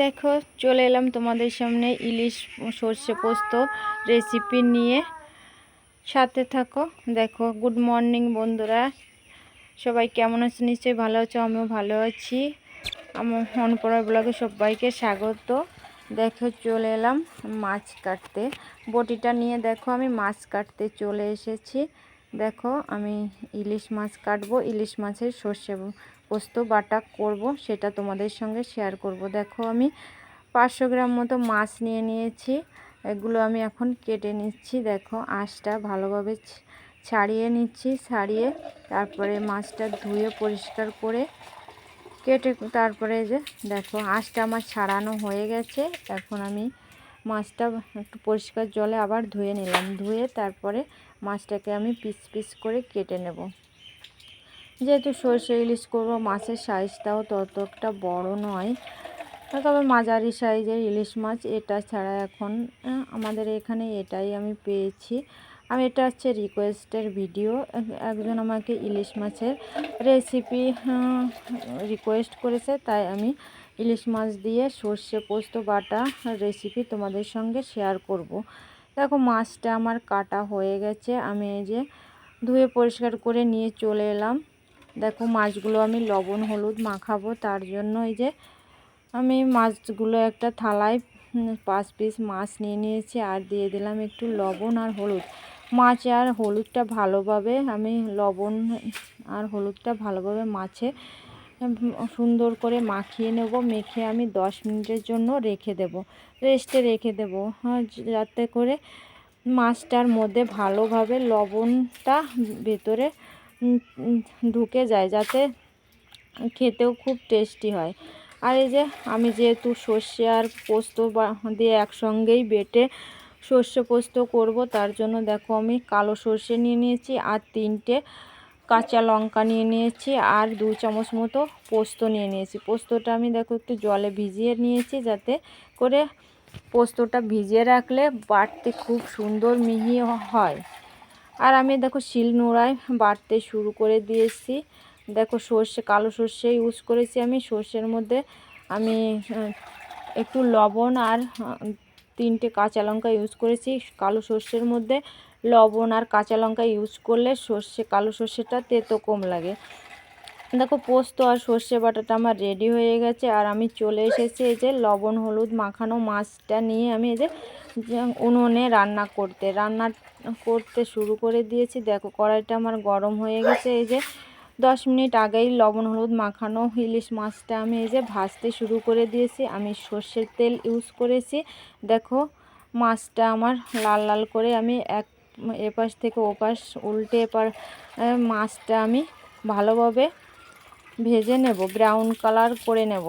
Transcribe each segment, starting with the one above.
দেখো, চলে এলাম তোমাদের সামনে ইলিশ সর্ষে পোস্ত রেসিপি নিয়ে। সাথে থাকো, দেখো গুড মর্নিং বন্ধুরা। সবাই কেমন আছে? নিশ্চয়ই ভালো আছো, আমিও ভালো আছি। আমার অনপড়ার ব্লগে সবাইকে স্বাগত। দেখো, চলে এলাম মাছ কাটতে। বটিটা নিয়ে দেখো, আমি মাছ কাটতে চলে এসেছি। দেখো, আমি ইলিশ মাছ কাটবো, ইলিশ মাছের সর্ষে পোস্ত বাটা করব, সেটা তোমাদের সঙ্গে শেয়ার করব। দেখো আমি পাঁচশো গ্রাম মতো মাছ নিয়ে নিয়েছি, এগুলো আমি এখন কেটে নিচ্ছি। দেখো আঁশটা ভালোভাবে ছাড়িয়ে নিচ্ছি, ছাড়িয়ে তারপরে মাছটা ধুয়ে পরিষ্কার করে কেটে তারপরে যে দেখো আঁশটা আমার ছাড়ানো হয়ে গেছে। এখন আমি মাছটা একটু পরিষ্কার জলে আবার ধুয়ে নিলাম। ধুয়ে তারপরে মাছটাকে আমি পিস পিস করে কেটে নেব। যেহেতু সর্ষে ইলিশ করব, মাছের সাইজটাও ততটা বড় নয়। তবে মাঝারি সাইজের ইলিশ মাছ, এটা ছাড়া এখন আমাদের এখানে এটাই আমি পেয়েছি। আমি, এটা হচ্ছে রিকোয়েস্টের ভিডিও একজন আমাকে ইলিশ মাছের রেসিপি রিকোয়েস্ট করেছে, তাই আমি ইলিশ মাছ দিয়ে সর্ষে পোস্ত বাটা রেসিপি তোমাদের সঙ্গে শেয়ার করব। দেখো, মাছটা আমার কাটা হয়ে গেছে। আমি এই যে ধুয়ে পরিষ্কার করে নিয়ে চলে এলাম। দেখো মাছগুলো আমি লবণ, হলুদ মাখাবো, তার জন্য এই যে আমি মাছগুলো একটা থালায় পাঁচ পিস মাছ নিয়ে নিয়েছি আর দিয়ে দিলাম একটু লবণ আর হলুদ। মাছ আর হলুদটা ভালোভাবে আমি লবণ আর হলুদটা ভালোভাবে মাছে সুন্দর করে মাখিয়ে নেব, মেখে আমি দশ মিনিটের জন্য রেখে দেব রেস্টে রেখে দেব হ্যাঁ যাতে করে মাছটার মধ্যে ভালোভাবে লবণটা ভেতরে ঢুকে যায় যাতে খেতেও খুব টেস্টি হয়। আর এই যে আমি যেহেতু সর্ষে আর পোস্ত দিয়ে একসঙ্গেই বেটে সর্ষে পোস্ত করব, তার জন্য দেখো আমি কালো সর্ষে নিয়ে নিয়েছি আর তিনটে কাঁচা লঙ্কা নিয়ে নিয়েছি আর দু চামচ মতো পোস্ত নিয়ে নিয়েছি। পোস্তটা আমি দেখো একটু জলে ভিজিয়ে নিয়েছি যাতে করে পোস্তটা ভিজিয়ে রাখলে বাটতে খুব সুন্দর মিহি হয়। আর আমি দেখো শিল নোড়ায় বাড়তে শুরু করে দিয়েছি। দেখো সর্ষে, কালো সর্ষে ইউজ করেছি আমি। সর্ষের মধ্যে আমি একটু লবণ আর তিনটে কাঁচা লঙ্কা ইউজ করেছি। কালো সর্ষের মধ্যে লবণ আর কাঁচা লঙ্কা ইউজ করলে সর্ষে, কালো সর্ষেটা তেতো কম লাগে। দেখো পোস্ত আর সর্ষে বাটাটা আমার রেডি হয়ে গেছে। আর আমি চলে এসেছি এই যে লবণ, হলুদ মাখানো মাছটা নিয়ে আমি এই যে উনুনে রান্না করতে রান্না করতে শুরু করে দিয়েছি। দেখো, কড়াইটা আমার গরম হয়ে গেছে। এই যে দশ মিনিট আগেই লবণ, হলুদ মাখানো ইলিশ মাছটা আমি এই যে ভাজতে শুরু করে দিয়েছি। আমি সর্ষের তেল ইউজ করেছি। দেখো, মাছটা আমার লাল লাল করে আমি এক এপাশ থেকে ওপাশ উল্টে এপার মাছটা আমি ভালোভাবে ভেজে নেব ব্রাউন কালার করে নেব।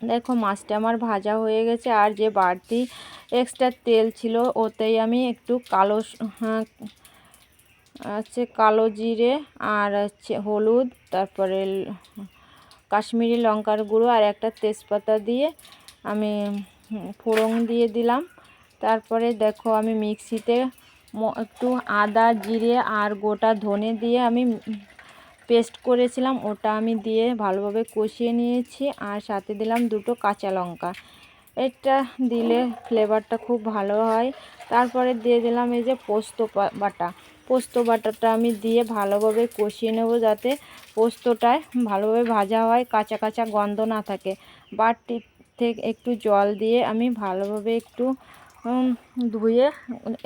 দেখো মাছটা আমার ভাজা হয়ে গেছে আর যে বাড়তি এক্সট্রা তেল ছিল ওতেই আমি একটু কালো হ্যাঁ, আছে কালো জিরে আর হচ্ছে হলুদ তারপরে কাশ্মীরি লঙ্কার গুঁড়ো আর একটা তেজপাতা দিয়ে আমি ফোড়ন দিয়ে দিলাম। তারপরে দেখো আমি মিক্সিতে একটু আদা জিরে আর গোটা ধনে দিয়ে আমি পেস্ট করেছিলাম, ওটা আমি দিয়ে ভালোভাবে কষিয়ে নিয়েছি আর সাথে দিলাম দুটো কাঁচা লঙ্কা। এটা দিলে ফ্লেভারটা খুব ভালো হয়। তারপরে দিয়ে দিলাম এই যে পোস্ত বাটা। পোস্ত বাটাটা আমি দিয়ে ভালোভাবে কষিয়ে নেব যাতে পোস্তটায় ভালোভাবে ভাজা হয়, কাঁচা কাঁচা গন্ধ না থাকে। বাটি থেকে একটু জল দিয়ে আমি ভালোভাবে একটু ধুয়ে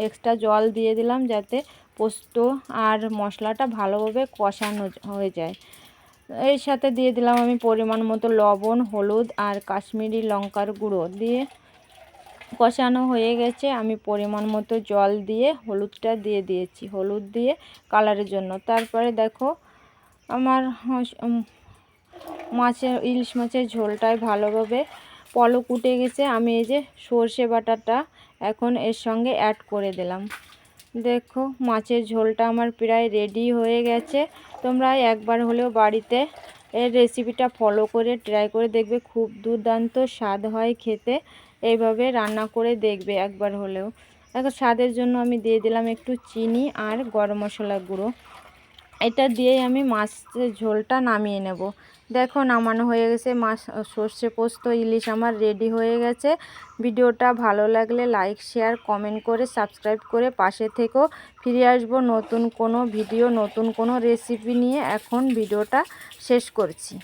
এক্সট্রা জল দিয়ে দিলাম যাতে পোস্ত আর মশলাটা ভালোভাবে কষানো হয়ে যায়। এর সাথে দিয়ে দিলাম আমি পরিমাণ মতো লবণ, হলুদ আর কাশ্মীরি লঙ্কার গুঁড়ো দিয়ে কষানো হয়ে গেছে। আমি পরিমাণ মতো জল দিয়ে হলুদটা দিয়ে দিয়েছি। হলুদ দিয়ে কালারের জন্য। তারপরে দেখো আমার মাছের, ইলিশ মাছের ঝোলটায় ভালোভাবে পলক উঠে গেছে, আমি এই যে সর্ষে বাটাটা এখন এর সঙ্গে অ্যাড করে দিলাম। দেখো, মাছের ঝোলটা আমার প্রায় রেডি হয়ে গেছে। তোমরা একবার হলেও বাড়িতে এর রেসিপিটা ফলো করে ট্রাই করে দেখবে, খুব দুর্দান্ত স্বাদ হয় খেতে। এইভাবে রান্না করে দেখবে একবার হলেও। দেখো, স্বাদের জন্য আমি দিয়ে দিলাম একটু চিনি আর গরম মশলা গুঁড়ো। এটা দিয়ে আমি মাছের ঝোলটা নামিয়ে নেব। দেখো, নামানো হয়ে গেছে মাছ, সর্ষে পোস্ত, ইলিশ আমার রেডি হয়ে গেছে। ভিডিওটা ভালো লাগলে লাইক, শেয়ার, কমেন্ট করে সাবস্ক্রাইব করে পাশে থেকেও ফিরে আসব নতুন কোনো ভিডিও, নতুন কোনো রেসিপি নিয়ে। এখন ভিডিওটা শেষ করছি।